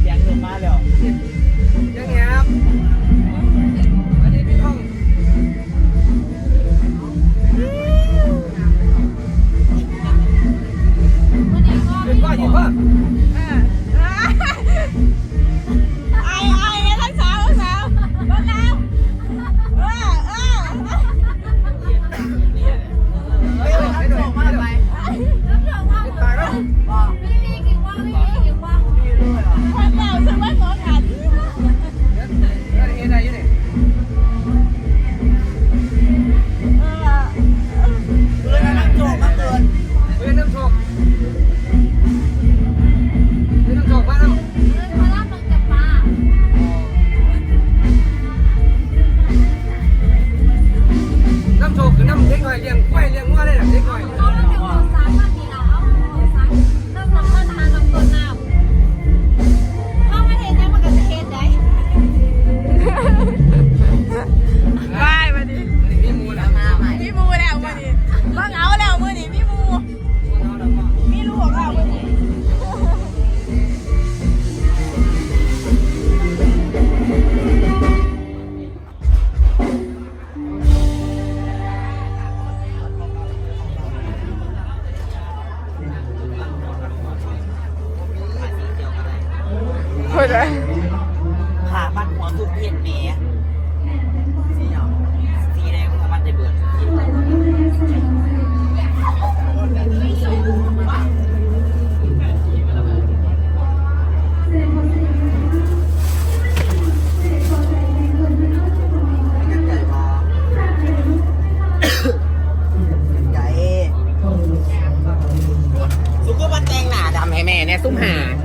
เสียงลงมาแล้ว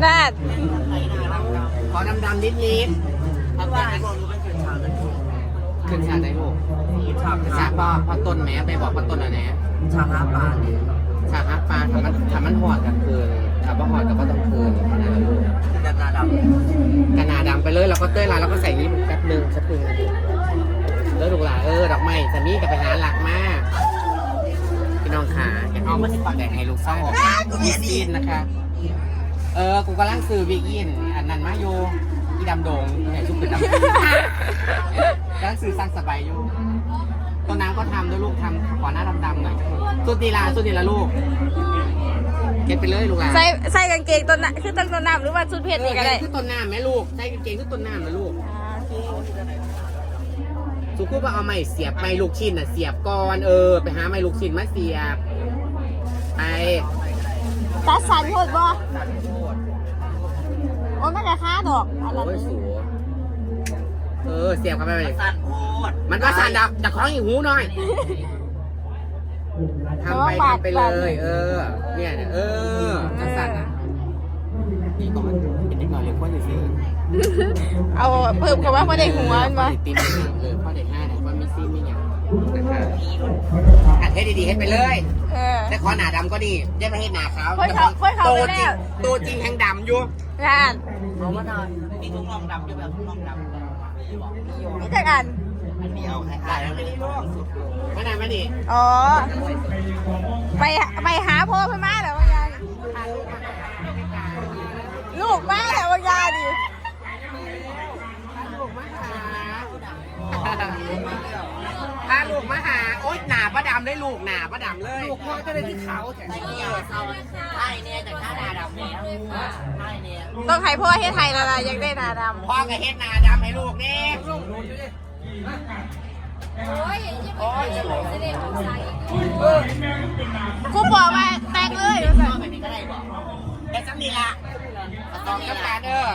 น่าขอดำดำนิดนิดทำแต่ให้บอกรู้เป็นขึ้นฉากกันขึ้นฉากได้ลูกฉากฉากพ่อพ่อต้นแม่ไปบอกพ่อต้นอะไรนะฉากฮับปลาฉากฮับปลาทำมันทำมันหอดกันคืนทำว่าหอดกับว่าต้องคืนขนาดลูกกันนาดำกันนาดำไปเลยแล้วก็เต้ยลายแล้วก็ใส่นี้แป๊บนึงสักนึงนาทีแล้วลูกหลานเออดอกไม้สามีกับไปหาหลักมากพี่น้องขาอยากเอามาสิปักแดงให้ลูกเศร้ามีซีนนะคะ เออ กูกำลังซื้อวิกอิน อันนั้นมาอยู่อีดำโดงไหนชุบเป็นดำกำลังซื้อสร้างสบายอยู่ต้นน้ำก็ทำด้วยลูกทำขอหน้าดำๆหน่อยสุดดีลาสุดดีละลูก เก็บไปเลยลูกหลานใส่ใส่กางเกงตัวน่ะคือตั้งตัวน้ำหรือว่าชุดเพชรนี่ก็ได้คือต้นน้ำไหมลูก ใส่กางเกงคือต้นน้ำนะลูกสุกูว่าเอาไม้เสียบไม้ลูกชิ้นน่ะเสียบก่อนเออ ไปหาไม้ลูกชิ้นมาเสียบ ไปตัดสันโคตรบ่ โอ้ยไม่ได้ค่าดอกอันนั้นโอ้ยสูเออเสียบเข้าไปเลยมันก็สั่นดับจากของอีกหูหน่อยทำไปทำไปเลย เออ เนี่ยเนี่ยเออจะสั่นอะนี่ก่อนเป็นเด็กหน่อยเรียกว่าอยู่ซิเอาเพิ่มคำว่าไม่ได้หัวมันบ่ตีนเออข้อเด็กห้าเนี่ยว่ามีซีมีอย่างนะครับอัดให้ดีๆให้ไปเลยเออแต่ขอหนาดำก็ดีได้ประเทศหนาขาวเฮ้ยเขาเฮ้ยเขาตัวไปจริแล้งวตัวจริงแห่งดำอยู่งาน เอามาหน่อยมีทุกลองดำอยู่แบบทุกลองดำนี่จากอันมันมีเอาใครขายแล้วไม่ได้ลอกมานามาดิอ๋อ ไปไปหาพ่อเพื่อนมาแล้วบายางลูกมาแล้วบางอย่างดิพาลูกมาหา โอ๊ยหนาำได้ลูกหนาประดำเลย ลูกพ่อจะได้ที่ขาวแข็งพาายเนี่ยแต่ข้าหนาดำเนี่ยใช่เนี่ยต้องให้พ่อเฮ็ดไทยและล่ะอยากได้หนาดพ่อกับเฮ็ดหนาดำให้ลูกนี่ลงดูอยู่ดิโอ้ยยังไม่เคยเสด็จของสายอีกเออำกูบอกว่าแต่งเลยพ่อแบบนี้ก็ได้บอกแต่จะมีละต้องกับการเด้อ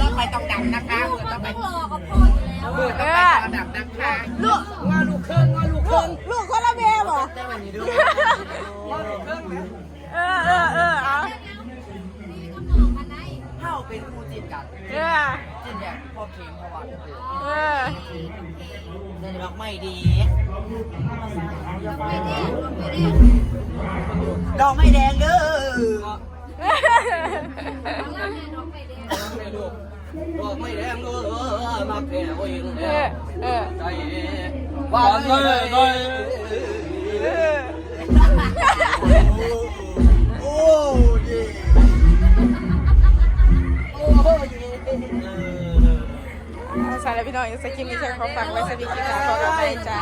ต้องไปต้องดำนะคะมือต้องไปต้องรอกับพ่ออยู่แล้วมือต้องไปต้องดำนะคะลูกว่าลูกเครื่องว่า วันนี้ด้วยเครื่องนะเออเออเออเอานี่ก็มองกันได้เข้าเป็นคู่จิตกันเออจิตแบบพ่อเค็มพอวานเออดอกไม้ดีไม่ด้ไม่ได้ดอกไม้แดงเด้อของเราเนี่ยองไปเรียนไม่ลูกบอกไม่แดงเออมาแก่โอ้ยเออเออใจว่าเลย แล้วพี่น้องยังสกินมีแชิงของฝากไว้สวัสดีค่ะขอรับคุณจ้า